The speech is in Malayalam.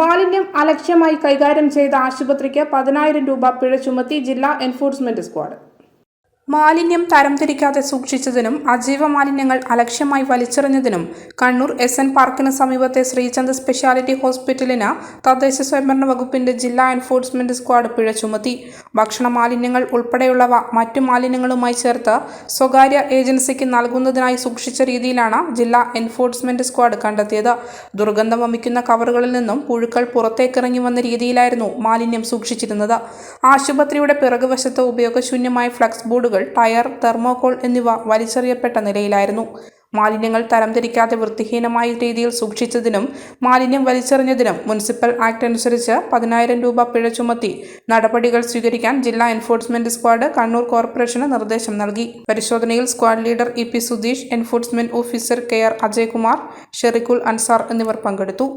മാലിന്യം അലക്ഷ്യമായി കൈകാര്യം ചെയ്ത ആശുപത്രിക്ക് പതിനായിരം രൂപ പിഴ ചുമത്തി ജില്ലാ എൻഫോഴ്സ്മെന്റ് സ്ക്വാഡ്. മാലിന്യം തരംതിരിക്കാതെ സൂക്ഷിച്ചതിനും അജീവ മാലിന്യങ്ങൾ അലക്ഷ്യമായി വലിച്ചെറിഞ്ഞതിനും കണ്ണൂർ എസ് എൻ പാർക്കിന് സമീപത്തെ ശ്രീചന്ദ് സ്പെഷ്യാലിറ്റി ഹോസ്പിറ്റലിന് തദ്ദേശ സ്വയംഭരണ വകുപ്പിന്റെ ജില്ലാ എൻഫോഴ്സ്മെന്റ് സ്ക്വാഡ് പിഴ ചുമത്തി. ഭക്ഷണ മാലിന്യങ്ങൾ ഉൾപ്പെടെയുള്ളവ മറ്റു മാലിന്യങ്ങളുമായി ചേർത്ത് സ്വകാര്യ ഏജൻസിക്ക് നൽകുന്നതിനായി സൂക്ഷിച്ച രീതിയിലാണ് ജില്ലാ എൻഫോഴ്സ്മെന്റ് സ്ക്വാഡ് കണ്ടെത്തിയത്. ദുർഗന്ധം വമിക്കുന്ന കവറുകളിൽ നിന്നും പുഴുക്കൾ പുറത്തേക്കിറങ്ങി വന്ന രീതിയിലായിരുന്നു മാലിന്യം സൂക്ഷിച്ചിരുന്നത്. ആശുപത്രിയുടെ പിറകുവശത്ത് ഉപയോഗശൂന്യമായ ഫ്ലക്സ് ബോർഡുകൾ ടയർ തെർമോകോൾ എന്നിവ വലിച്ചെറിയപ്പെട്ട നിലയിലായിരുന്നു. മാലിന്യങ്ങൾ തരംതിരിക്കാതെ വൃത്തിഹീനമായ രീതിയിൽ സൂക്ഷിച്ചതിനും മാലിന്യം വലിച്ചെറിഞ്ഞതിനും മുനിസിപ്പൽ ആക്ട് അനുസരിച്ച് പതിനായിരം രൂപ പിഴ ചുമത്തി നടപടികൾ സ്വീകരിക്കാൻ ജില്ലാ എൻഫോഴ്സ്മെന്റ് സ്ക്വാഡ് കണ്ണൂർ കോർപ്പറേഷന് നിർദ്ദേശം നൽകി. പരിശോധനയിൽ squad leader E P Sudheesh enforcement officer K R Ajaykumar Sherikkul Ansar എന്നിവർ പങ്കെടുത്തു.